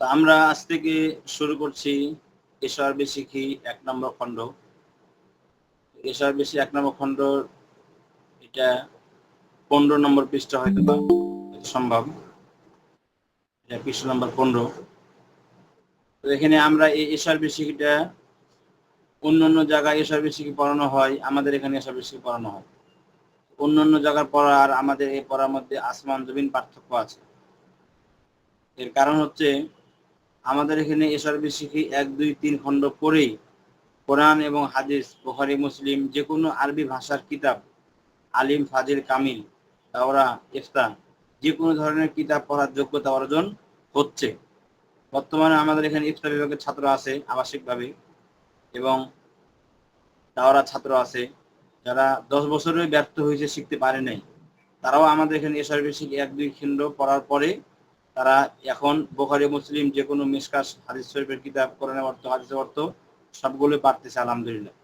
তো আমরা আজ থেকে শুরু করছি এসআরবি শিখি এক নম্বর খণ্ড। বেশি এক নম্বর খণ্ড, এটা পনেরো নম্বর পৃষ্ঠা হয়তো বা সম্ভব। এটা পৃষ্ঠা নম্বর পনেরো। এখানে আমরা এই এসআরবি শিখিটা অন্য অন্য জায়গায় এসআরবি শিখি পড়ানো হয়, আমাদের এখানে এসআরবি শিখি পড়ানো হয়। অন্য অন্য জায়গার পড়া আর আমাদের এই পড়ার মধ্যে আসমান জমিন পার্থক্য আছে। এর কারণ হচ্ছে আমাদের এখানে এসআরবি শিখি এক, দুই, তিন খণ্ড পড়েই কোরআন এবং হাদিস, বুখারি, মুসলিম যে কোনো আরবি ভাষার কিতাব, আলিম, ফাজিল, কামিল, তাওরা, ইফতা যে কোনো ধরনের কিতাব পড়ার যোগ্যতা অর্জন হচ্ছে। বর্তমানে আমাদের এখানে ইফতা বিভাগের ছাত্র আছে আবাসিকভাবে এবং তাওরা ছাত্র আছে। যারা দশ বছরে ব্যর্থ হয়েছে শিখতে পারে নাই, তারাও আমাদের এখানে এসআরবি শিখে এক, দুই খণ্ড পড়ার পরে তারা এখন বোখারি মুসলিম যে কোনো মিসকাস হাদিস শরীফের কিতাব, কোরআনের অর্থ, হাদিসের অর্থ সবগুলো পারতেছে আলহামদুলিল্লাহ।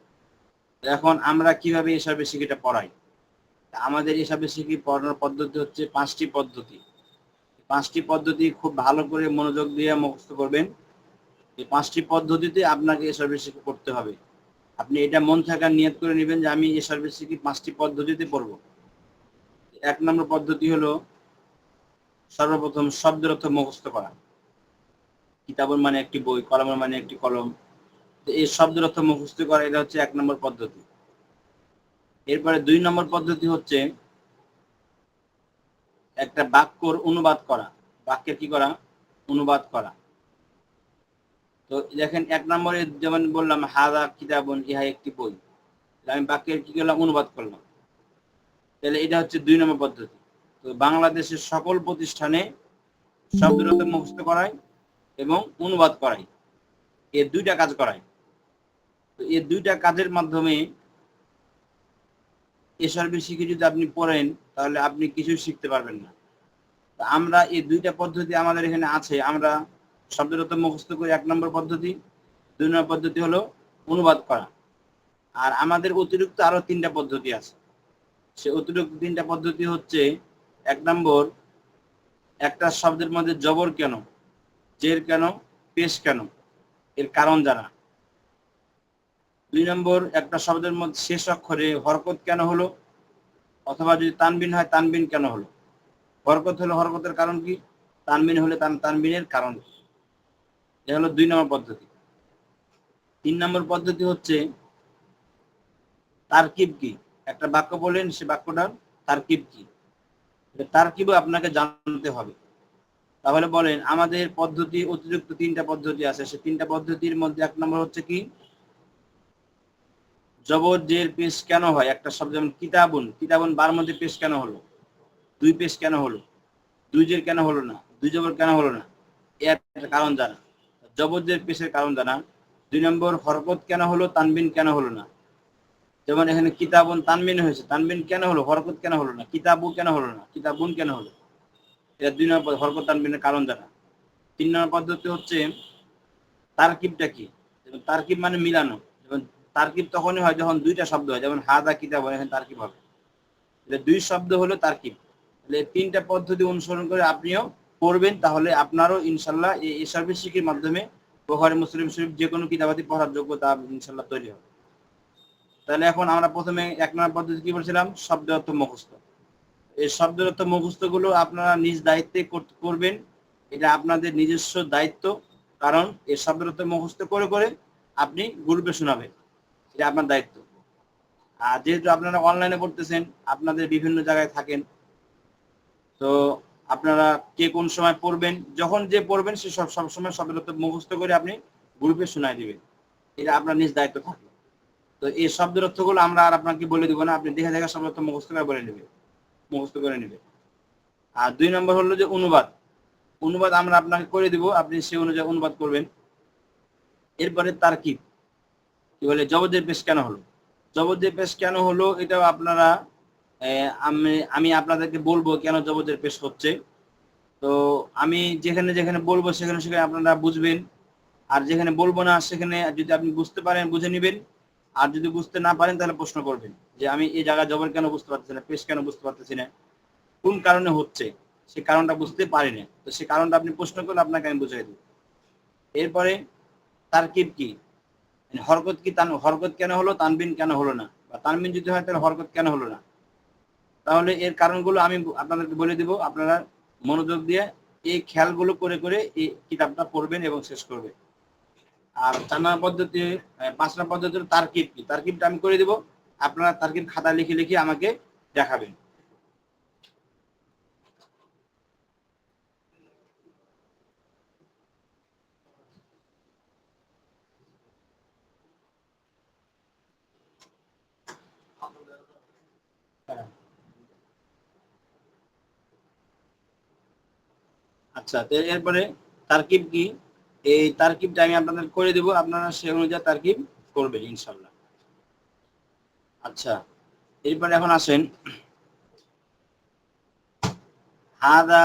এখন আমরা কীভাবে এসব শিখিটা পড়াই? আমাদের এসব শিখি পড়ানোর পদ্ধতি হচ্ছে পাঁচটি পদ্ধতি। পাঁচটি পদ্ধতি খুব ভালো করে মনোযোগ দিয়ে মুখস্থ করবেন। এই পাঁচটি পদ্ধতিতে আপনাকে এসব শিখি করতে হবে। আপনি এটা মন থাকার নিয়ত করে নেবেন যে আমি এসব শিখি পাঁচটি পদ্ধতিতে পড়ব? এক নম্বর পদ্ধতি হলো সর্বপ্রথম শব্দের অর্থ মুখস্থ করা। কিতাবের মানে একটি বই, কলমের মানে একটি কলম। এই শব্দের অর্থ মুখস্থ করা, এটা হচ্ছে এক নম্বর পদ্ধতি। এরপরে দুই নম্বর পদ্ধতি হচ্ছে একটা বাক্যর অনুবাদ করা। বাক্যের কি করা? অনুবাদ করা। তো দেখেন, এক নম্বরে যেমন বললাম, হাদা কিতাবন, ইহা একটি বই। আমি বাক্যের কি করলাম? অনুবাদ করলাম। তাহলে এটা হচ্ছে দুই নম্বর পদ্ধতি। বাংলাদেশের সকল প্রতিষ্ঠানে শব্দের অর্থ মুখস্থ করায় এবং অনুবাদ করাই এ দুইটা কাজ করাই তো এই দুইটা কাজের মাধ্যমে এসআরবি শিখে যদি আপনি পড়েন, তাহলে আপনি কিছুই শিখতে পারবেন না। আমরা এই দুইটা পদ্ধতি আমাদের এখানে আছে। আমরা শব্দরত মুখস্থ করি এক নম্বর পদ্ধতি, দুই নম্বর পদ্ধতি হলো অনুবাদ করা। আর আমাদের অতিরিক্ত আরও তিনটা পদ্ধতি আছে। সে অতিরিক্ত তিনটা পদ্ধতি হচ্ছে এক নম্বর, একটা শব্দের মধ্যে জবর কেন? জের কেন? পেশ কেন? এর কারণ জানা। দুই নম্বর, একটা শব্দের মধ্যে শেষ অক্ষরে হরকত কেন হলো? অথবা যদি তানবিন হয়, তানবিন কেন হলো? হরকত হলো হরকতের কারণ কি? তানবিন হলে তান তানবিনের কারণ কি? এ হলো দুই নম্বর পদ্ধতি। তিন নম্বর পদ্ধতি হচ্ছে তারকিব কি? একটা বাক্য বলেন সে বাক্যটার তারকিব কি? তারকিবও আপনাকে জানতে হবে? তাহলে বলেন, আমাদের পদ্ধতি, অতিরিক্ত তিনটা পদ্ধতি আছে। সে তিনটা পদ্ধতির মধ্যে এক নম্বর হচ্ছে কি? জবর জের পেশ কেন হয়? একটা শব্দ যেমন কিতাবুন। কিতাবুন বার মধ্যে পেশ কেন হলো? দুই পেশ কেন হলো? দুই জের কেন হলো না? দুই জবর কেন হলো না? এর কারণ জানা। জবর জের পেশের কারণ জানা। দুই নম্বর, হরকত কেন হলো? তানবিন কেন হলো না? যেমন এখানে কিতাবুন তানবিন হয়েছে। তানবিন কেন হলো? হরকত কেন হলো না? কিতাবু কেন হলো না? কিতাবুন কেন হলো? এটা দুই নম্বর হরকত তানবিনের কারণ জানা। তিন নম্বর পদ্ধতি হচ্ছে, তারকিবটা কি? তারকিব মানে মিলানো। যেমন তারকিব তখনই হয় যখন দুইটা শব্দ হয়। যেমন হাদা কিতাব এখানে তারকিব হবে। এটা দুই শব্দ হলো তারকিব। তাহলে তিনটা পদ্ধতি অনুসরণ করে আপনিও পড়বেন, তাহলে আপনারও ইনশাল্লাহ এই শিখির মাধ্যমে বোখারি, মুসলিম শরীফ যে কোনো কিতাবাদি পড়ার যোগ্যতা ইনশাল্লাহ তৈরি হবে। তাহলে এখন আমরা প্রথমে এক নম্বর পদ্ধতি কি বলছিলাম? শব্দ অর্থ মুখস্থ। এই শব্দের অর্থ মুখস্থগুলো আপনারা নিজ দায়িত্বে করবেন। এটা আপনাদের নিজস্ব দায়িত্ব, কারণ এই শব্দের অর্থ মুখস্থ করে করে আপনি গ্রুপে শোনাবেন। এটা আপনার দায়িত্ব। আর যেহেতু আপনারা অনলাইনে পড়তেছেন, আপনাদের বিভিন্ন জায়গায় থাকেন, তো আপনারা কে কোন সময় পড়বেন, যখন যে পড়বেন, সে সব সবসময় শব্দের অর্থ মুখস্থ করে আপনি গ্রুপে শোনায় দিবেন। এটা আপনার নিজ দায়িত্ব থাকে। তো এই শব্দের অর্থগুলো আমরা আর আপনাকে বলে দিব না। আপনি দেখে দেখে শব্দ অর্থ মুখস্থ করে বলে নেবেন। মুখস্থ করে নেবে আর দুই নম্বর হলো যে অনুবাদ। অনুবাদ আমরা আপনাকে করে দিব। আপনি সেই অনুযায়ী অনুবাদ করবেন। এরপরে তার কি কি বলে জবদের পেশ কেন হলো? জবদের পেশ কেন হলো এটাও আপনারা আমি আমি আপনাদেরকে বলব কেন জবদের পেশ হচ্ছে। তো আমি যেখানে যেখানে বলব সেখানে সেখানে আপনারা বুঝবেন। আর যেখানে বলব না সেখানে যদি আপনি বুঝতে পারেন, বুঝে নেবেন। আর যদি বুঝতে না পারেন, তাহলে প্রশ্ন করবেন যে আমি এই জায়গায় জবর কেন বুঝতে পারতেছি না, পেশ কেন বুঝতে পারতেছি না, কোন কারণে হচ্ছে? সে কারণটা বুঝতে পারি না। তো সে কারণটা আপনি প্রশ্ন করলে আপনাকে আমি বুঝাই দিই এরপরে তারকিব কি? মানে হরকত কি তান হরকত কেন হলো, তানবিন কেন হলো না? বা তানবিন যদি হয়, তাহলে হরকত কেন হলো না? তাহলে এর কারণগুলো আমি আপনাদেরকে বলে দিব। আপনারা মনোযোগ দিয়ে এই খেয়ালগুলো করে করে এই কিতাবটা পড়বেন এবং শেষ করবেন। আর চার পদ্ধতি পাঁচ নম্বর পদ্ধতি হলো তারকিব কি? তারকিবটা আমি করে দিব। আপনারা তারকিব খাতা লিখে লিখে আমাকে দেখাবেন। আচ্ছা এরপরে তারকিব কি? এই তারকিবটা আমি আপনাদের করে দেব। আপনারা সে অনুযায়ী তারকিব করবেন ইনশাল্লাহ আচ্ছা এরপরে এখন আসেন। হাদা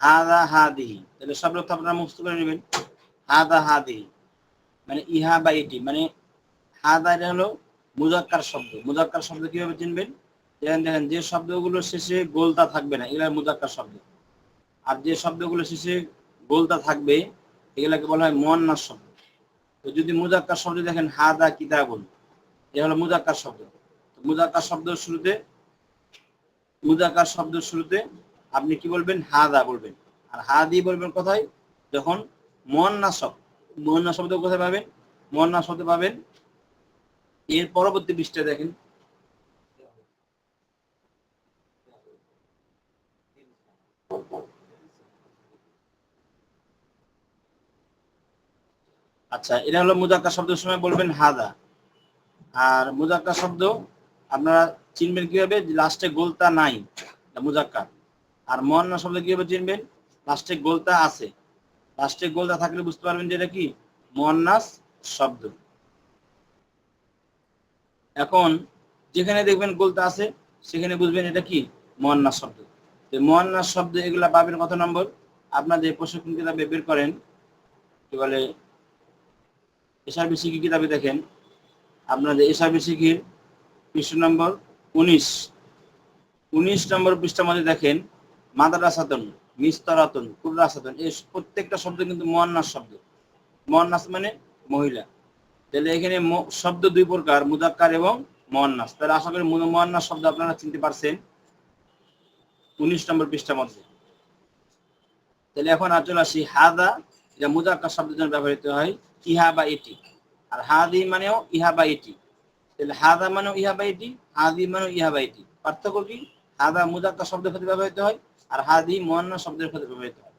হাদা হাদিহি তাহলে সব লোক আপনারা মুক্ত করে নেবেন। হাদা হাদিহি মানে ইহা বা এটি মানে হাদা এটা হলো মুজাক্কার শব্দ। মুজাক্কার শব্দ কীভাবে চিনবেন? দেখেন দেখেন, যে শব্দগুলো শেষে গোলতা থাকবে না এগুলো মুজাক্কার শব্দ। আর যে শব্দগুলো শেষে গোলতা থাকবে, এগুলাকে বলা হয় মোয়ান্নাস শব্দ। তো যদি মুজাক্কার শব্দ দেখেন, হাদা কিতাবুন, এ হলো মুজাক্কার শব্দ। মুজাক্কার শব্দ শুরুতে মুজাক্কার শব্দ শুরুতে আপনি কি বলবেন? হাদা বলবেন। আর হাদি বলবেন কোথায়? যখন মোয়ান্নাস শব্দ মোয়ান্নাস শব্দ কোথায় পাবেন? মোয়ান্নাস শব্দ পাবেন, এর পরবর্তী পৃষ্ঠে দেখেন আচ্ছা এটা হলো মুজাক্কার শব্দের সময় বলবেন হাদা। আর মুজাক্কার শব্দ আপনারা চিনবেন কীভাবে? লাস্টে গোলতা নাই, এটা মুজাক্কার আর মহান্না শব্দ কীভাবে চিনবেন? লাস্টে গোলতা আছে। লাস্টে গোলতা থাকলে বুঝতে পারবেন যে এটা কি? মহান্নাস শব্দ। এখন যেখানে দেখবেন গোলতা আছে, সেখানে বুঝবেন এটা কি? মহান্নাস শব্দ। তো মহান্নাস শব্দ এগুলা পাবেন কত নম্বর? আপনাদের প্রশিক্ষণ কিতাবে বের করেন, কি বলে এসআরবি শিখি কিতাবে দেখেন? আপনাদের এসআরবি শিখির পৃষ্ঠ নম্বর উনিশ? উনিশ নম্বর পৃষ্ঠার মধ্যে দেখেন মাদারাসাতন মিস্তরাতন কুর্রাসাতন এই প্রত্যেকটা শব্দ কিন্তু মোয়ান্নাস শব্দ। মোয়ান্নাস মানে মহিলা। তাহলে এখানে শব্দ দুই প্রকার, মুদাক্কার এবং মোয়ান্নাস। তাহলে আশা করি মোয়ান্নাস শব্দ আপনারা চিনতে পারছেন। উনিশ নম্বর পৃষ্ঠার মধ্যে। তাহলে এখন আর চলে আসি। হাদা, এটা মুদাক্কার শব্দের জন্য ব্যবহৃত হয়। ইহা বা এটি। আর হাদি মানেও ইহা বা এটি। তাহলে হাদা মানেও ইহা বা এটি, হাদি মানেও ইহা বা এটি। পার্থক্য কি? হাদা মুদাক্কার শব্দের ক্ষেত্রে ব্যবহৃত হয়, আর হাদি মোয়ান্না শব্দের ক্ষেত্রে ব্যবহৃত হয়।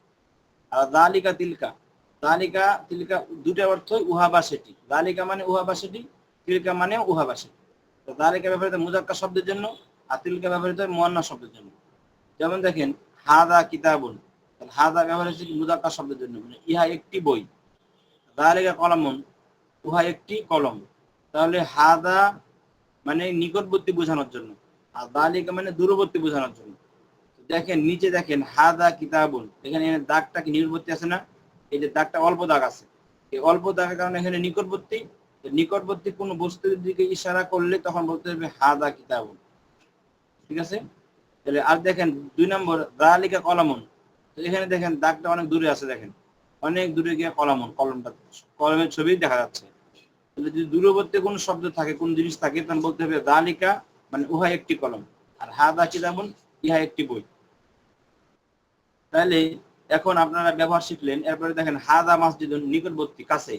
আর দালিকা তিলকা দালিকা তিলকা দুটা অর্থ উহা বা সেটি। দালিকা মানে উহা বা সেটি, তিলকা মানে উহা বা সেটি। তো দালিকা ব্যবহৃত হয় শব্দের জন্য, আর তিলকা ব্যবহৃত হয় মোয়ান্না শব্দের জন্য। যেমন দেখেন, হাদা কিতাবুন। হাদা ব্যবহার হচ্ছে কি মুজাক্কার শব্দের জন্য মানে ইহা একটি বই। দালিকা কলমন উহা একটি কলম। তাহলে হাদা মানে নিকটবর্তী বোঝানোর জন্য। আর দালিকা মানে দূরবর্তী বোঝানোর জন্য। দেখেন, নিচে দেখেন, হাদা কিতাবুন। এখানে দাগটা কি নিকটবর্তী আছে না? এই যে দাগটা অল্প দাগ আছে। এই অল্প দাগের কারণে এখানে নিকটবর্তী। নিকটবর্তী কোনো বস্তুর দিকে ইশারা করলে তখন বলতে হবে হাদা কিতাবুন। ঠিক আছে? তাহলে আর দেখেন, দুই নম্বর, দালিকা কলমন। এখানে দেখেন, দাগটা অনেক দূরে আছে, দেখেন। অনেক দূরে গিয়ে কলমন কলমটা, কলমের ছবি দেখা যাচ্ছে। তাহলে যদি দূরবর্তী কোনো শব্দ থাকে, কোন জিনিস থাকে তখন বলতে হবে দালিকা মানে উহা একটি কলম। আর হাদা কিতাবুন ইহা একটি বই। তাহলে এখন আপনারা ব্যবহার শিখলেন, এরপরে দেখেন, হাদা মসজিদুন, নিকটবর্তী, কাছে।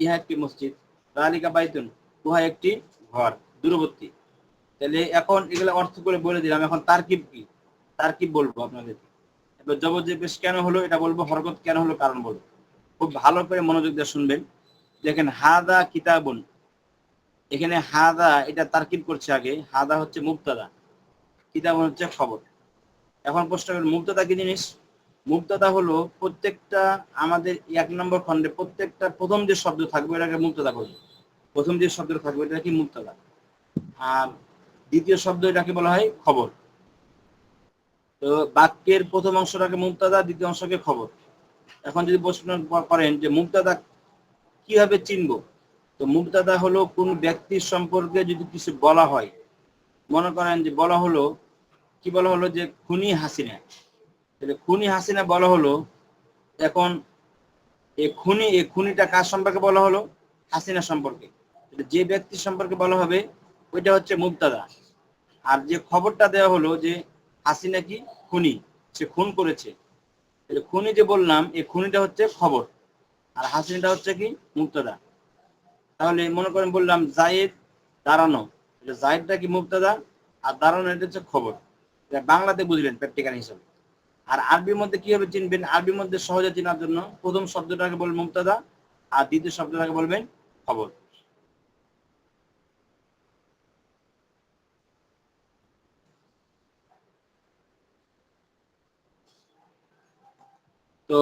ইহা একটি মসজিদ, দালিকা বাইতুন, উহা একটি ঘর, দূরবর্তী। তাহলে এখন এগুলো অর্থ করে বলে দিলাম, এখন তারকিব কি? তারকিব বলব আপনাদের পেশ কেন হলো, এটা বলব, হরকত কেন হলো কারণ বলব খুব ভালো করে মনোযোগ দিয়ে শুনবেন। দেখেন, হাদা কিতাবুন। এখানে হাদা, এটা তারকিব করছে আগে। হাদা হচ্ছে মুক্তাদা কিতাবুন হচ্ছে খবর। এখন প্রশ্ন করেন মুক্তাদা কি জিনিস? মুক্তাদা হলো প্রত্যেকটা আমাদের এক নম্বর খণ্ডে প্রত্যেকটা প্রথম যে শব্দ থাকবে, এটাকে মুক্তাদা বলব প্রথম যে শব্দ থাকবে, এটা কি মুক্তাদা আর দ্বিতীয় শব্দ এটাকে বলা হয় খবর। তো বাক্যের প্রথম অংশটাকে মুক্তাদা, দ্বিতীয় অংশকে খবর। এখন যদি প্রশ্ন করেন যে মুক্তাদা কীভাবে চিনব? তো মুক্তাদা হলো কোন ব্যক্তির সম্পর্কে যদি কিছু বলা হয়, মনে করেন যে বলা হলো, কি বলা হলো যে খুনি হাসিনা। খুনি হাসিনা বলা হলো, এখন এ খুনি, এ খুনিটা কার সম্পর্কে বলা হলো? হাসিনা সম্পর্কে। যে ব্যক্তি সম্পর্কে বলা হবে, ওইটা হচ্ছে মুক্তাদা। আর যে খবরটা দেওয়া হলো যে হাসিনা কি খুনি? সে খুন করেছে। খুনি যে বললাম, এই খুনিটা হচ্ছে খবর। আর হাসিনাটা হচ্ছে কি? মুক্তদা। তাহলে মনে করেন বললাম, জায়েদ দাঁড়ানো। এটা জায়েদটা কি মুক্তাদা? আর দাঁড়ানো এটা হচ্ছে খবর। এটা বাংলাতে বুঝলেন প্র্যাকটিক্যাল হিসাবে। আর আরবির মধ্যে কীভাবে চিনবেন? আরবির মধ্যে সহজে চেনার জন্য প্রথম শব্দটাকে বলবেন মুক্তাদা, আর দ্বিতীয় শব্দটাকে বলবেন খবর। তো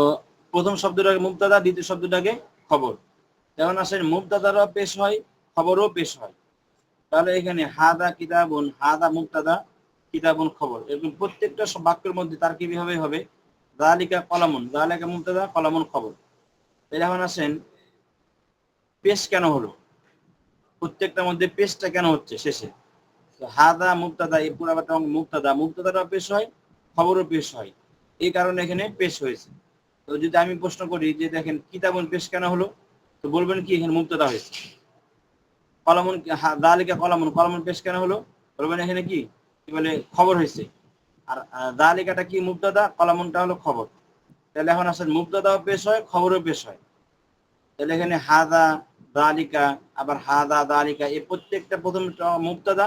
প্রথম শব্দটাকে মুক্তাদা দ্বিতীয় শব্দটাকে খবর। যেমন আসেন মুক্তাদারও পেশ হয়, খবরও পেশ হয়। তাহলে এখানে হাদা কিতাবুন, হাদা মুক্তাদা কিতাবুন, খবর। এরকম প্রত্যেকটা বাক্যের মধ্যে তার কি হবে দালিকা কলামুন, দালিকা মুক্তাদা কলামুন, খবর। তাহলে এখন আসেন, পেশ কেন হলো? প্রত্যেকটার মধ্যে পেশটা কেন হচ্ছে শেষে? হাদা মুক্তাদা এই পুরাটা মুক্তাদা মুক্তাদাটাও পেশ হয়, খবরও পেশ হয়। এই কারণে এখানে পেশ হয়েছে। তো যদি আমি প্রশ্ন করি যে দেখেন কিতাবুন পেশ কেন হলো, তো বলবেন কি এখানে মুক্তাদা হয়েছে? কলামুন দালিকা কলামুন কলামুন পেশ কেন হলো? বলবেন এখানে কি? কি বলে খবর হয়েছে। আর দালিকাটা কি মুক্তাদা কলামুনটা হলো খবর। তাহলে এখন আসেন মুক্তাদাও পেশ হয়, খবরও পেশ হয়। তাহলে এখানে হাদা, দালিকা, আবার হাদা, দালিকা, এই প্রত্যেকটা প্রথমটা মুক্তাদা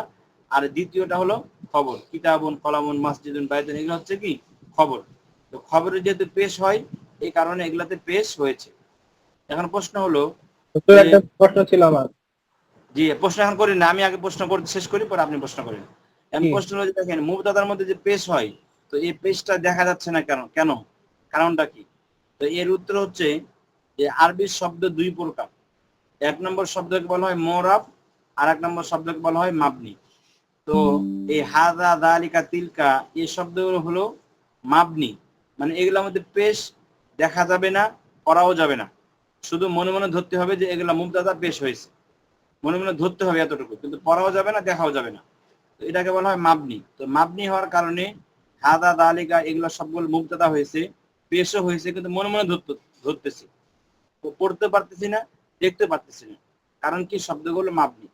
আর দ্বিতীয়টা হলো খবর। কিতাবুন, কলামুন, মাসজিদুন, বাইতুন, এগুলো হচ্ছে কি? খবর। তো খবরে যেহেতু পেশ হয় এই কারণে এগুলাতে পেশ হয়েছে। এখন প্রশ্ন হলো একটা প্রশ্ন ছিল আমার। জি প্রশ্ন এখন করি না আমি আগে প্রশ্ন করতে শেষ করি পরে আপনি প্রশ্ন করেন। এখন প্রশ্ন হলো দেখেন মুবতাদার মধ্যে যে পেশ হয় তো এই পেশটা দেখা যাচ্ছে না কেন কেন? কারণটা কি? তো এর উত্তর হচ্ছে যে আরবির শব্দ দুই প্রকার। এক নম্বর শব্দকে বলা হয় মোরাব আর এক নম্বর শব্দকে বলা হয় মাবনি। তো এই হাদা দালিকা তিলকা এই শব্দগুলো হলো মাবনি। মানে এগুলোর মধ্যে পেশ দেখা যাবে না, করাও যাবে না। শুধু মনে মনে ধরতে হবে যে এগুলা মুবতাদা পেশ হয়েছে। মনে মনে ধরতে হবে এতটুকু, কিন্তু পড়াও যাবে না, দেখাও যাবে না। তো এটাকে বলা হয় মাবনি। তো মাবনি হওয়ার কারণে হাদা, দালিকা এগুলো সবগুলো মুক্তদা হয়েছে, পেশও হয়েছে, কিন্তু মনে মনে ধরতে, ধরতেছি। পড়তে পারতেছি না, দেখতে পারতেছি না। কারণ কি? শব্দগুলো মাপনি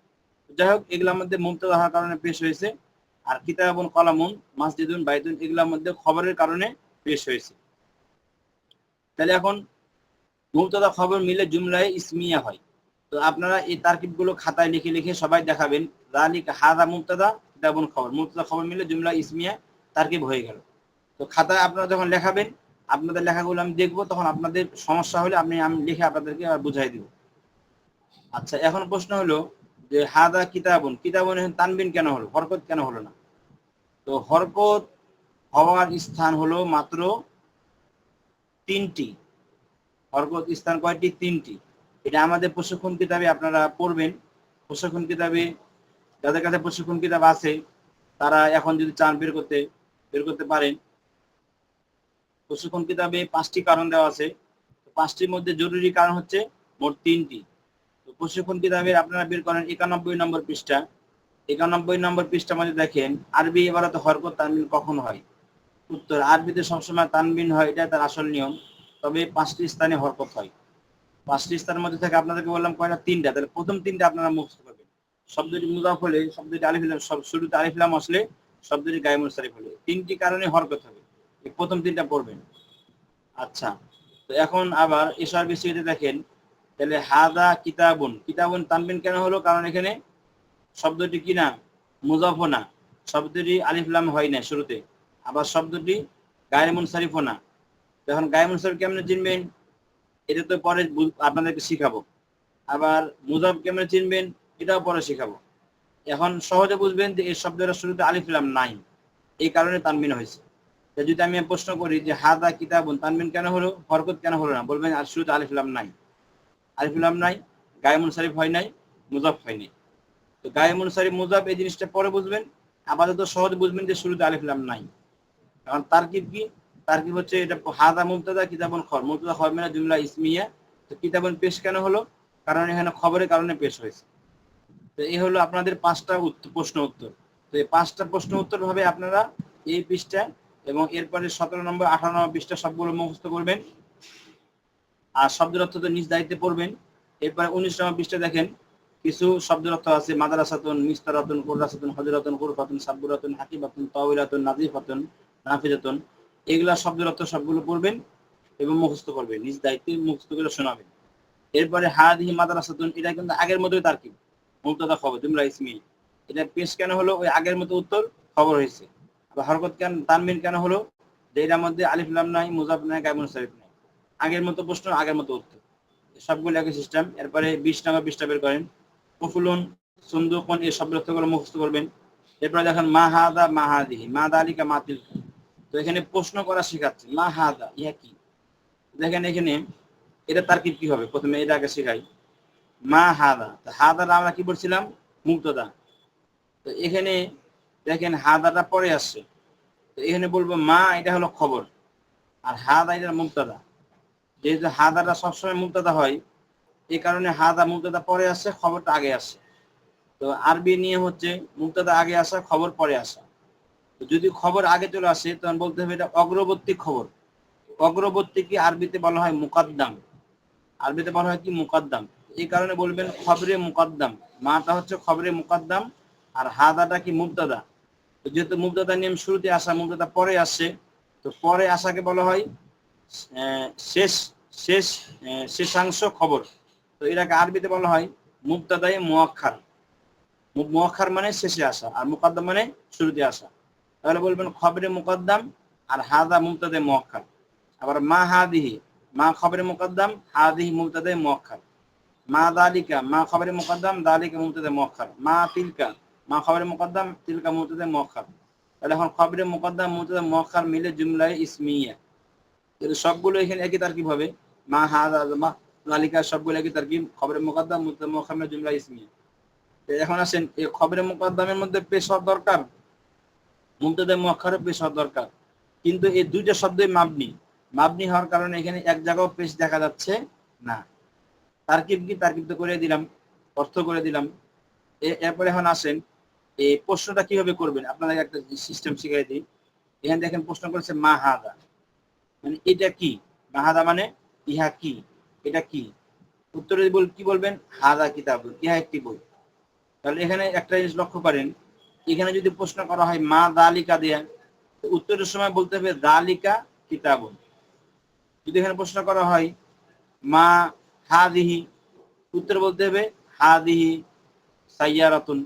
যাই হোক, এগুলোর মধ্যে মুক্তদা হওয়ার কারণে পেশ হয়েছে। আর কিতাবুন কলামুন, মাসজিদুন বাইতুন, এগুলোর মধ্যে খবরের কারণে পেশ হয়েছে। তাহলে এখন মুক্তদা খবর মিলে জুমলায় ইসমিয়া হয়। তো আপনারা এই তারকিবগুলো খাতায় লিখে লিখে সবাই দেখাবেন। রালিক হাদা মুক্তাদা কিতাবুন খবর। মুক্তাদা খবর মিলে জুমলা ইসমিয়া তারকিব হয়ে গেল। তো খাতায় আপনারা যখন লেখাবেন, আপনাদের লেখাগুলো আমি দেখব, তখন আপনাদের সমস্যা হলে আপনি আমি লিখে আপনাদেরকে আবার বুঝাই দিব। আচ্ছা এখন প্রশ্ন হলো যে হাদা কিতাবুন কিতাবুন এখন তানবিন কেন হলো? হরকত কেন হলো না? তো হরকত হওয়ার স্থান হলো মাত্র তিনটি। হরকত স্থান কয়টি? তিনটি। এটা আমাদের প্রশিক্ষণ কিতাবে আপনারা পড়বেন। প্রশিক্ষণ কিতাবে, যাদের কাছে প্রশিক্ষণ কিতাব আছে, তারা এখন যদি চান বের করতে বের করতে পারেন। প্রশিক্ষণ কিতাবে পাঁচটি কারণ দেওয়া আছে। পাঁচটির মধ্যে জরুরি কারণ হচ্ছে মোট তিনটি। তো প্রশিক্ষণ কিতাবে আপনারা বের করেন একানব্বই নম্বর পৃষ্ঠা। একানব্বই নম্বর পৃষ্ঠা মধ্যে দেখেন, আরবি এবারে তো হরকত তানবিন কখন হয়? উত্তর আরবিতে সবসময় তানবিন হয় এটা তার আসল নিয়ম। তবে পাঁচটি স্থানে হরকত হয়। পাঁচটি স্থানের মধ্যে থেকে আপনাদেরকে বললাম কয়টা? তিনটা। তাহলে প্রথম তিনটা আপনারা মুখস্থ করবেন। শব্দটি মুজাফ হলে, শব্দটি আলিফিলাম সব শুরুতে আলিফিলাম আসলে শব্দটি গায়ে মুস্তারিফ হলে। তিনটি কারণে হরকত হবে। এই প্রথম তিনটা পড়বেন। আচ্ছা তো এখন আবার এসআর বিষয়তে দেখেন। তাহলে হাদা কিতাবুন। কিতাবুন তানবিন কেন হলো? কারণ এখানে শব্দটি কি না? মুজাফ না। শব্দটি আলিফলাম হয় না শুরুতে। আবার শব্দটি গায়ে মুনসারিফও না। এখন গায়ে মুনসারিফ কেমনে চিনবেন? এটা তো পরে আপনাদেরকে শিখাবো। আবার মুজাব কেমনে চিনবেন? এটাও পরে শিখাবো। এখন সহজে বুঝবেন যে এই শব্দটা শুরুতে আলিফলাম নাই। এই কারণে তানবিন হয়েছে। যদি আমি প্রশ্ন করি যে হাদা কিতাবুন, তানবিন কেন হলো? হরকত কেন হলো না? বলবেন, আর শুরুতে আলিফলাম নাই। আলিফলাম নাই গায়ে মুনসারিফ হয় নাই, মুজাফ হয় নাই। তো গায়ে মুনসারিফ মুজাফ এই জিনিসটা পরে বুঝবেন। আপাতত সহজে বুঝবেন যে শুরুতে আলিফলাম নাই। কারণ তারকিব কি? তারকিব হচ্ছে এটা হাদা মুবতাদা, কিতাবুন খবর মুবতাদা খবর মানে জুমলা ইসমিয়া। তো কিতাবুন পেশ কেন হলো? কারণ এখানে খবরের কারণে পেশ হয়েছে। তো এই হলো আপনাদের পাঁচটা প্রশ্ন উত্তর। তো এই পাঁচটা প্রশ্ন উত্তর ভাবে আপনারা এই পৃষ্ঠা এবং এরপরে সতেরো নম্বর, আঠারো নম্বর পৃষ্ঠা সবগুলো মুখস্থ করবেন। আর শব্দের অর্থ তো নিজ দায়িত্বে পড়বেন। এরপরে উনিশ নম্বর পৃষ্ঠা দেখেন। কিছু শব্দের অর্থ আছে, মাদারাসাতুন, মিস্তারাতুন কুররাসাতুন হজরাতুন কুরফাতুন সাব্বুরাতুন, হাকিবাতুন, তাওয়িলাতুন, নাজিফাতুন নাফিজাতুন, এগুলা শব্দের অর্থ সবগুলো পড়বেন এবং মুখস্থ করবেন, নিজ দায়িত্বে মুখস্থ করে শোনাবেন। এরপরে হাদিহি মাদারাসাতুন, এটা কিন্তু আগের মতোই তার্কিব মুক্তদা খবর তোমরা ইসমি। এটা পেশ কেন হলো? ওই আগের মতো উত্তর খবর হয়েছে। আবার হরকত কেন তানমিন কেন হলো? যে এটার মধ্যে আলিফ, লাম নাই, মুজাফ নাই গায়মুন শরীফ নাই। আগের মতো প্রশ্ন, আগের মতো উত্তর। সবগুলো একই সিস্টেম এরপরে বিশ নাম্বার বিশটা বের করেন। কুফুলুন সুন্দুকন, এই শব্দ অর্থগুলো মুখস্থ করবেন। এরপরে দেখেন, মা হাদা, মা হাদিহি, মা দালিকা তো এখানে প্রশ্ন করা শেখাচ্ছে, মা হাদা, ইহা কি? দেখেন এখানে এটা তার কি হবে? প্রথমে এটা আগে শেখাই। মা হাদা, তো হাদাটা আমরা কি বলছিলাম? মুক্তদা। তো এখানে দেখেন হাদাটা পরে আসছে। তো এখানে বলব মা, এটা হলো খবর। আর হাদা, এটা মুক্তদা। যেহেতু হাদাটা সবসময় মুক্তদা হয় এই কারণে হাদা, মুক্তদা পরে আসছে, খবরটা আগে আসছে। তো আরবি নিয়ে হচ্ছে মুক্তদা আগে আসা, খবর পরে আসা। যদি খবর আগে চলে আসে, তখন বলতে হবে এটা অগ্রবর্তী খবর। অগ্রবর্তী কি আরবিতে বলা হয় মুকাদ্দাম? আরবিতে বলা হয় কি মুকাদ্দাম? এই কারণে বলবেন খবরে মুকাদ্দাম। মাটা হচ্ছে খবরে মুকাদ্দাম, আর হাদাটা কি তো যেহেতু মুক্তদা নিয়ম শুরুতে আসা মুক্তদা পরে আসছে তো পরে আসাকে বলা হয় শেষ শেষ শেষাংশ খবর। তো এটাকে আরবিতে বলা হয় মুক্তদায় মুয়াক্ষার মুয়াক্ষার মানে শেষে আসা, আর মুকাদ্দাম মানে শুরুতে আসা। তাহলে বলবেন খবরে মুকদ্দাম আর হাদা মুক্তাদে মুয়াক্ষার আবার মা হাদিহি মা খবরে মুকদ্দাম হাদিহি মুক্তাদে মুয়াক্ষার মা দালিকা, মা খবরে মুকদ্দাম, দালিকা মুক্তাদে মুয়াক্ষার মা তিলকা, মা খবরে মুকদ্দাম, তিলকা মুক্তাদে মুয়াক্ষার তাহলে এখন খবরে মুকদ্দাম মুক্তাদে মুয়াক্ষার মিলে জুমলায় ইসমিয়া। কিন্তু সবগুলো এখানে একই তারকিব হবে। মা হাদা মা দালিকা সবগুলো একই তারকিব। খবরে মুকদ্দাম মুক্তাদে মুয়াক্ষার মিলে জুমলা ইসমিয়া। এখন আসেন, এই খবরে মুকদ্দামের মধ্যে পেশ হওয়ার দরকার মুমতাদে মুয়াক্ষারে পেশ হওয়ার দরকার। কিন্তু এই দুইটা শব্দই মাবনি। মাবনি হওয়ার কারণে এখানে এক জায়গাও পেশ দেখা যাচ্ছে না। তারকিব কি তারকিব তো করে দিলাম, অর্থ করে দিলাম। এরপরে এখন আসেন, এই প্রশ্নটা কীভাবে করবেন? আপনাদের একটা সিস্টেম শিখিয়ে দিই। এখানে দেখেন প্রশ্ন করেছে, মা হাদা? মানে এটা কি? মাহাদা মানে ইহা কি? এটা কি? উত্তরে বল, কি বলবেন? হাদা কিতাব ইহা একটি বই। তাহলে এখানে একটা জিনিস লক্ষ্য করেন। এখানে যদি প্রশ্ন করা হয়, মা দালিকা দেয়া উত্তরের সময় বলতে হবে, দালিকা কিতাবুন। যদি এখানে প্রশ্ন করা হয়, মা হাদিহি, উত্তর বলতে হবে, হাদিহি সাইয়ারাতুন।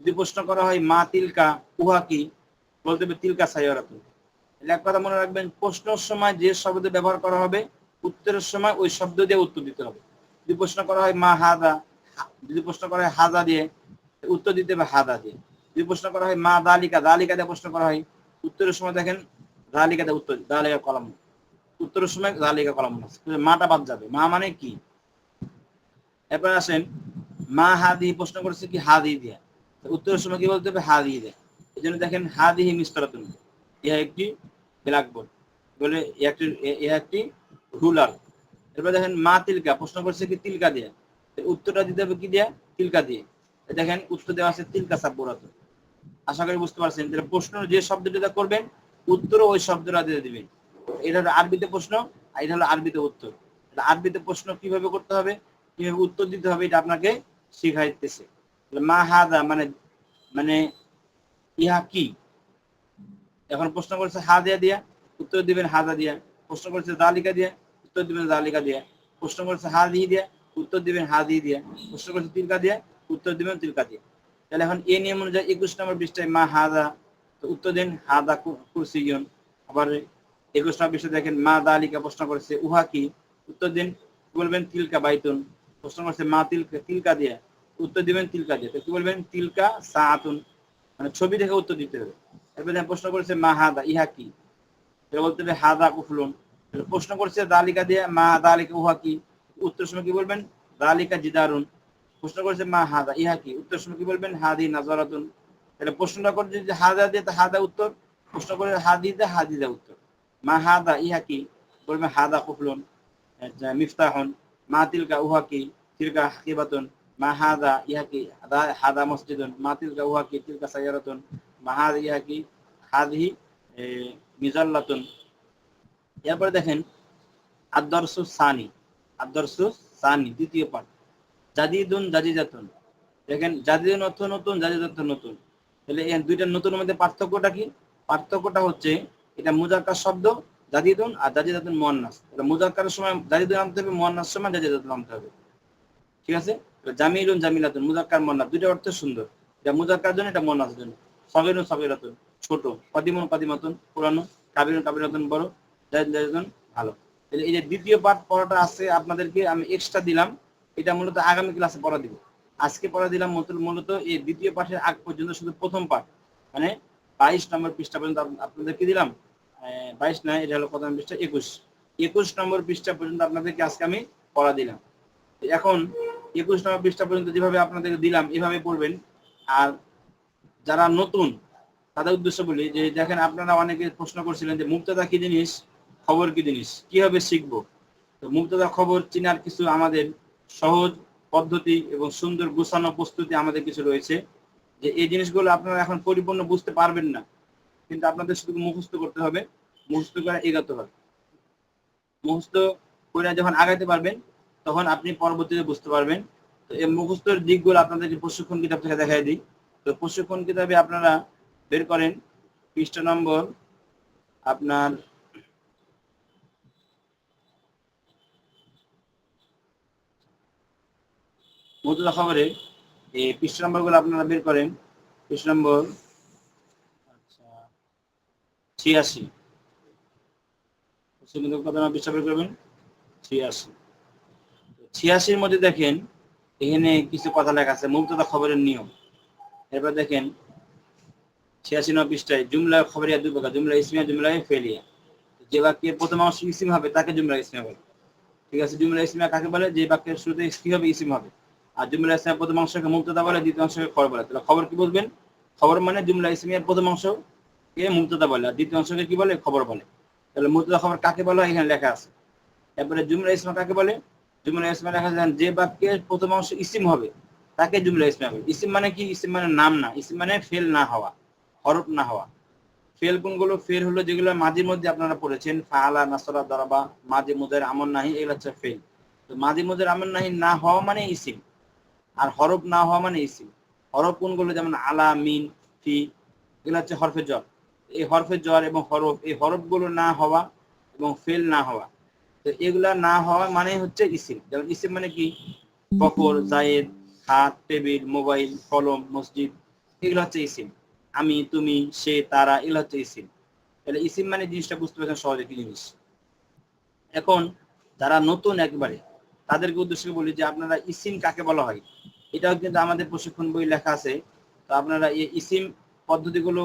যদি প্রশ্ন করা হয়, মা তিলকা, উহা কি? বলতে হবে, তিলকা সাইয়ারাতুন। এক কথা মনে রাখবেন, প্রশ্নের সময় যে শব্দ ব্যবহার করা হবে, উত্তরের সময় ওই শব্দ দিয়ে উত্তর দিতে হবে। যদি প্রশ্ন করা হয়, মা হাদা, যদি প্রশ্ন করা হয়, হাদা দিয়ে, উত্তর দিতে হবে, হাদা দিয়ে। যদি প্রশ্ন করা হয়, মা দালিকা দালিকা দিয়ে প্রশ্ন করা হয়, উত্তরের সময় দেখেন, দালিকা দিয়ে উত্তর, দালিকা কলম। উত্তরের সময় দালিকা কলম মাটা বাদ যাবে। মা মানে কি? এরপর আসেন, মা হাদি, প্রশ্ন করেছে কি হাদি দিয়া? উত্তরের সময় কি বলতে হবে? হাদি দেয়। এই জন্য দেখেন হাদিহি মিস্তরাতুন। ইহা একটি ব্ল্যাকবোর্ড। বলে একটি, ইহা একটি রুলার। এরপর দেখেন, মা তিলকা, প্রশ্ন করছে কি তিলকা দিয়ে? উত্তরটা দিতে হবে কি দিয়া? তিলকা দিয়ে। দেখেন, উত্তর দেওয়া আছে তিলকা সাব্বরাত আশা করি বুঝতে পারছেন। তাহলে প্রশ্ন যে শব্দটা করবেন উত্তরও ওই শব্দটা দিয়ে দিবেন। এটা হলো আরবিতে প্রশ্ন, আর এটা হলো আরবিতে উত্তর। আরবিতে প্রশ্ন কীভাবে করতে হবে, কীভাবে উত্তর দিতে হবে, এটা আপনাকে শিখাইতেছে। মা হাদা মানে মানে ইহা কি? এখন প্রশ্ন করেছে হা দিয়া দিয়া, উত্তর দিবেন হাদা দিয়া। প্রশ্ন করেছে দালিকা দিয়া, উত্তর দিবেন দালিকা দিয়া। প্রশ্ন করেছে হা দিয়ে দিয়া উত্তর দিবেন হা দিয়ে দিয়া। প্রশ্ন করেছে তিলকা দিয়া, উত্তর দিবেন তিলকা দিয়া। তাহলে এখন এই নিয়ম অনুযায়ী একুশ নম্বর পৃষ্ঠায় মা হাদা তো উত্তর দিন হাদা কুরসিয়ন। আবার একুশ নম্বর পৃষ্ঠায় দেখেন, মা দালিকা প্রশ্ন করেছে, উহা কি? উত্তর দিন বলবেন? তিলকা বাইতুন। প্রশ্ন করছে, মা তিলকা তিলকা দিয়া। উত্তর দিবেন, তিলকা দিয়ে। তো কি বলবেন? তিলকা সাআতুন। মানে ছবি দেখে উত্তর দিতে হবে। এরপর প্রশ্ন করেছে, মা হাদা ইহা কি? এটা বলতে হবে হাদা কুফলুন প্রশ্ন করছে, দালিকা দিয়ে, মা দালিকা, উহা কি? উত্তর সময় কি বলবেন? দালিকা জিদারুন। প্রশ্ন করেছে মা হাদা ইহা কি? উত্তর সময় কি বলবেন? হাদি নাজারাতুন। তাহলে প্রশ্নটা করছে যে হাদা দিয়ে হাদা উত্তর। প্রশ্ন করে হাদি দে হাদি দে উত্তর। মা হাদা ইহা কি? বলবেন হাদা কুফলুন মিফতাহুন। মা তিলকা উহা কি? তিলকা হাকিবাতুন। মা হাদা ইহা কি? হাদা- হাদা মসজিদুন। মা তিলকা উহা কি? তিলকা সাইয়ারাতুন। মা হাদা ইহা কি? হাদিহি এ, মিজাল্লাতুন। এরপরে দেখেন আদর্শ সানি। আদর্শ সানি দ্বিতীয় পাঠ। জাদিদুন জাজিজাতুন দেখেন জাদিদুন অর্থ নতুন জাজিদাত নতুন। তাহলে এই দুইটা নতুনের মধ্যে পার্থক্যটা কি? পার্থক্যটা হচ্ছে, এটা মুজাক্কার শব্দ, জাদিদুন আর জাজিদাতুন মুয়ান্নাস। এটা মুজাক্কারের সময়, জাদিদুন আনতে হবে, মুয়ান্নাস সময় জাজিদাতুন আনতে হবে। ঠিক আছে? জামিলুন, জামিলাতুন, মুজাক্কার, মুয়ান্নাস, দুইটা অর্থ সুন্দর। এটা মুজাক্কার জন্য, এটা মুয়ান্নাসের জন্য। সগিরুন, সগিরাতুন, ছোট। কদিমুন, কদিমাতুন, পুরানো। কাবিরুন, কাবিরাতুন, বড়। জাহিদ জাহিদুন ভালো। এই যে দ্বিতীয় পাঠ পড়াটা আছে আপনাদেরকে, আমি এক্সট্রা দিলাম। এটা মূলত আগামী ক্লাসে পড়া দিব। আজকে পড়া দিলাম মূলত- এই দ্বিতীয় পাঠের আগ পর্যন্ত শুধু প্রথম পাঠ। মানে বাইশ নম্বর পৃষ্ঠা পর্যন্ত আপনাদেরকে দিলাম। বাইশ নয়, এটা হলো প্রথম পৃষ্ঠা, একুশ। একুশ নম্বর পৃষ্ঠা পর্যন্ত আপনাদেরকে আজকে আমি পড়া দিলাম। এখন একুশ নম্বর পৃষ্ঠা পর্যন্ত যেভাবে আপনাদেরকে দিলাম, এভাবে পড়বেন। আর যারা নতুন, তাদের উদ্দেশ্য বলি যে, দেখেন আপনারা অনেকে প্রশ্ন করছিলেন যে, মুক্তদা কি জিনিস? খবর কি জিনিস? কীভাবে শিখব? তো মুক্তদা খবর চিনার কিছু আমাদের সহজ পদ্ধতি এবং সুন্দর গোছানো প্রস্তুতি আমাদের কিছু রয়েছে যে এই জিনিসগুলো আপনারা এখন পরিপূর্ণ বুঝতে পারবেন না। কিন্তু আপনাদের শুধু মুখস্থ করতে হবে, মুখস্থ করে এগাতে হবে। মুখস্থ করে যখন আগাইতে পারবেন, তখন আপনি পরবর্তীতে বুঝতে পারবেন। তো এই মুখস্থর দিকগুলো আপনাদেরকে প্রশিক্ষণ কিতাব থেকে দেখাই দিই। তো প্রশিক্ষণ কিতাবে আপনারা বের করেন পৃষ্ঠা নম্বর, আপনার মতুলা খবরে এই পৃষ্ঠা নম্বরগুলো আপনারা বের করেন। পৃষ্ঠা নম্বর আচ্ছা ছিয়াশি। কত পৃষ্ঠা বের করবেন? ছিয়াশি। ছিয়াশির মধ্যে দেখেন, এখানে কিছু কথা লেখা আছে মুক্ততা খবরের নিয়ম। এরপর দেখেন, ছিয়াশি নম্বর পৃষ্ঠায়, জুমলা খবরিয়া দুই প্রকার, জুমলা ইসমিয়া, জুমলা ফেলিয়া। যে বাক্যের প্রথম অংশ ইসিম হবে, তাকে জুমলা ইসমিয়া বলে। ঠিক আছে, জুমলা ইসমিয়া কাকে বলে? যে বাক্যের শুরুতে কি হবে, ইসিম হবে। আর জুমলা ইসমিয়া প্রথম অংশকে মুক্ততা বলে, দ্বিতীয় অংশকে খবর বলে। তাহলে খবর কি বলবেন খবর মানে জুমলা ইসমিয়ার প্রথম অংশ কে মুক্ততা বলে, আর দ্বিতীয় অংশকে কি বলে? খবর বলে। তাহলে মুক্ততা খবর কাকে বলে? এখানে লেখা আছে। তারপরে জুমলা ইসমিয়া কাকে বলে? জুমলা ইসমিয়া লেখা আছে, যে বাক্যের প্রথম অংশ ইসিম হবে, তাকে জুমলা ইসমিয়া বলে। ইসিম মানে কি? ইসিম মানে নাম না। ইসিম মানে ফেল না হওয়া, হরফ না হওয়া। ফেল কোনগুলো? ফেল হলো যেগুলো মাঝির মধ্যে আপনারা পড়েছেন, ফালা, নাসরা, দরাবা, মাঝি মুদের আমন নাহি, এগুলো হচ্ছে ফেল। তো মাঝি মুদের আমন নাহি না হওয়া মানে ইসিম। আর হরফ না হওয়া মানে ইসিম হরফ কোনগুলো? যেমন আলা, মিন, ফি, এগুলো হচ্ছে হরফের জ্বর। এই হরফের জ্বর এবং হরফ, এই হরফগুলো না হওয়া এবং ফেল না হওয়া। তো এগুলা না হওয়া মানে হচ্ছে ইসিম। যেমন ইসিম মানে কি? বকর জায়েদ হাত টেবিল, মোবাইল, কলম, মসজিদ, এগুলো হচ্ছে ইসিম। আমি, তুমি, সে, তারা, এগুলো হচ্ছে ইসিম। তাহলে ইসিম মানে জিনিসটা বুঝতে পারছেন সহজে কি জিনিস? এখন যারা নতুন একবারে তাদেরকে উদ্দেশ্য বলি যে আপনারা ইসিম কাকে বলা হয়? এটাও কিন্তু আমাদের প্রশিক্ষণ বই লেখা আছে। তো আপনারা এই ইসিম পদ্ধতিগুলো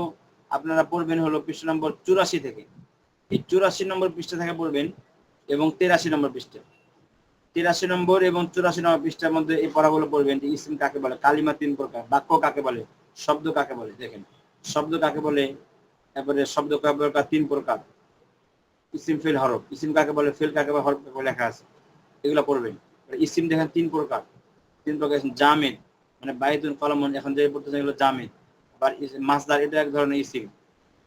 আপনারা পড়বেন হলো পৃষ্ঠা নম্বর চুরাশি থেকে। এই চুরাশি নম্বর পৃষ্ঠা থেকে পড়বেন এবং তেরাশি নম্বর পৃষ্ঠা। তিরাশি নম্বর এবং চুরাশি নম্বর পৃষ্ঠার মধ্যে এই পড়াগুলো পড়বেন যে ইসিম কাকে বলে, কালিমা তিন প্রকার, বাক্য কাকে বলে, শব্দ কাকে বলে, দেখেন। শব্দ কাকে বলে, তারপরে শব্দ কাকে তিন প্রকার। ইসিম ফেল হরফ, ইসিম কাকে বলে, ফেল কাকে বলে, হরফ লেখা আছে। এগুলো পড়বেন ইসিম দেখেন তিন প্রকার। তিন প্রকার জামেদ মানে বাইতুল কলম এখন যে পড়তেছেন এগুলো জামেদ আবার মাসদার এটা এক ধরনের ইসিম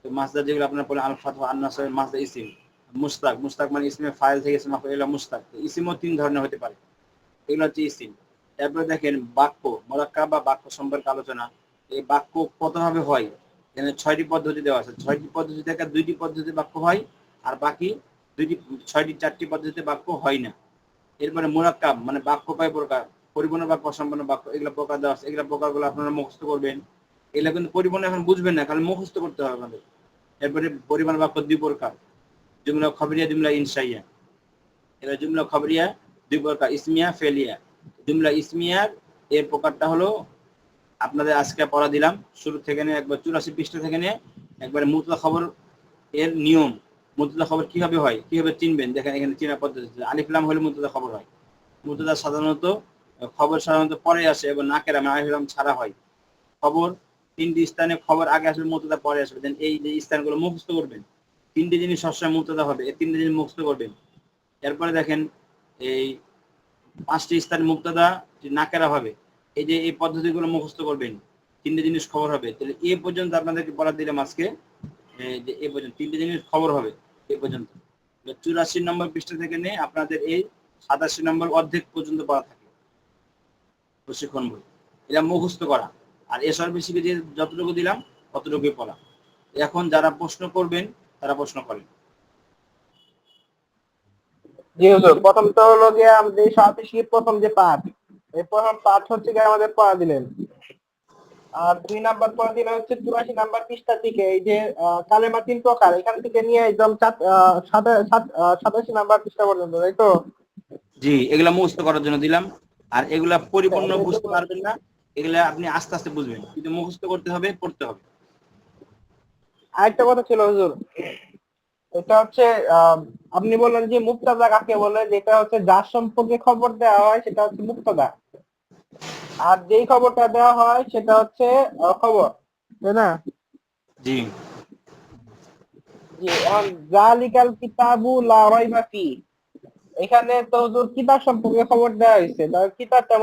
তো মাসদার যেগুলো আপনার পড়লেন আল ফাতহ আন্নাসের মাসদার ইসিম মুস্তাক মুস্তাক মানে ইসমে ফাইল থেকে ইসমে এগুলো মুস্তাক। ইসিমও তিন ধরনের হতে পারে। এগুলো হচ্ছে ইসিম তারপরে দেখেন বাক্য মোরাক্কা বা বাক্য সম্পর্কে আলোচনা। এই বাক্য কতভাবে হয়? এখানে ছয়টি পদ্ধতি দেওয়া আছে। ছয়টি পদ্ধতি থেকে দুইটি পদ্ধতি বাক্য হয়, আর বাকি দুইটি ছয়টি, চারটি পদ্ধতিতে বাক্য হয় না। এরপরে মোরাক্কাব মানে বাক্য কয় প্রকার? পরিপূর্ণ বাক্য, অসম্পূর্ণ বাক্য, এগুলো প্রকার দেওয়া আছে, এগুলো প্রকারগুলো আপনারা মুখস্থ করবেন। এগুলো কিন্তু পরিপূর্ণ এখন বুঝবেন না, খালি মুখস্থ করতে হবে আমাদের। এরপরে পরিমাণ বাক্য দুই প্রকার জুমলা খবরিয়া জুমলা ইনসাইয়া। এবার জুমলা খবরিয়া, দুই প্রকার, ইসমিয়া, ফেলিয়া। জুমলা ইসমিয়ার এর প্রকারটা হলো, আপনাদের আজকে পড়া দিলাম, শুরু থেকে নিয়ে একবার চুরাশি পৃষ্ঠা থেকে নিয়ে একবারে মুতলা খবর এর নিয়ম। মুতলা খবর কীভাবে হয়? কীভাবে চিনবেন? দেখেন এখানে চিনা পদ্ধতি আলিফলাম হলে মুতলা খবর হয়। মুতলা সাধারণত খবর সাধারণত পরে আসে এবং নাকেরা মানে আলিফলাম ছাড়া হয়। খবর, তিনটি স্থানে খবর আগে আসবে মুতলা পরে আসবে। দেন এই যে স্থানগুলো মুখস্থ করবেন। তিনটে জিনিস সবসময় মুক্তদা হবে। এই তিনটে জিনিস মুখস্থ করবেন। এরপরে দেখেন এই পাঁচটি স্থান মুক্তদা নাকেরা হবে, এই যে এই পদ্ধতিগুলো মুখস্থ করবেন। তিনটে জিনিস খবর হবে। তাহলে এ পর্যন্ত আপনাদেরকে পড়া দিলাম আজকে। যে এ পর্যন্ত তিনটে জিনিস খবর হবে। এ পর্যন্ত। চুরাশি নম্বর পৃষ্ঠা থেকে নিয়ে আপনাদের এই সাতাশি নম্বর অর্ধেক পর্যন্ত পড়া থাকে। প্রশিক্ষণ বই। এটা মুখস্থ করা। আর এসআর বেসিকে যে যতটুকু দিলাম, ততটুকুই পড়া। এখন যারা প্রশ্ন করবেন, তারা প্রশ্ন করেন। জি প্রথম তো হলো গিয়ে আমাদের সাতাশি প্রথম যে পাঠ, এই প্রথম পাঠ হচ্ছে আমাদের পড়া দিলেন। আর দুই নাম্বার পড়া দিলেন হচ্ছে চুরাশি নাম্বার পৃষ্ঠা থেকে এই যে কালেমা তিন প্রকার এখান থেকে নিয়ে একদম আহ, সাত- আহ, সাতাশি নাম্বার পৃষ্ঠা পর্যন্ত তাই তো? জি এগুলা মুখস্থ করার জন্য দিলাম। আর এগুলা পরিপূর্ণ বুঝতে পারবেন না এগুলা আপনি আস্তে আস্তে বুঝবেন। কিন্তু মুখস্থ করতে হবে পড়তে হবে। আরেকটা কথা ছিল হুজুর। এটা হচ্ছে আপনি বললেন যে মুক্তাদা কাকে বলে যেটা হচ্ছে যার সম্পর্কে খবর দেওয়া হয় সেটা হচ্ছে মুক্তাদা। আর যেই খবরটা দেওয়া হয় সেটা হচ্ছে খবর তাই না? জি। জি জালিকাল কিতাবু লা রাইবা ফি। এখানে তো হুজুর কিতাব সম্পর্কে খবর দেওয়া হয়েছে। কিতাবটা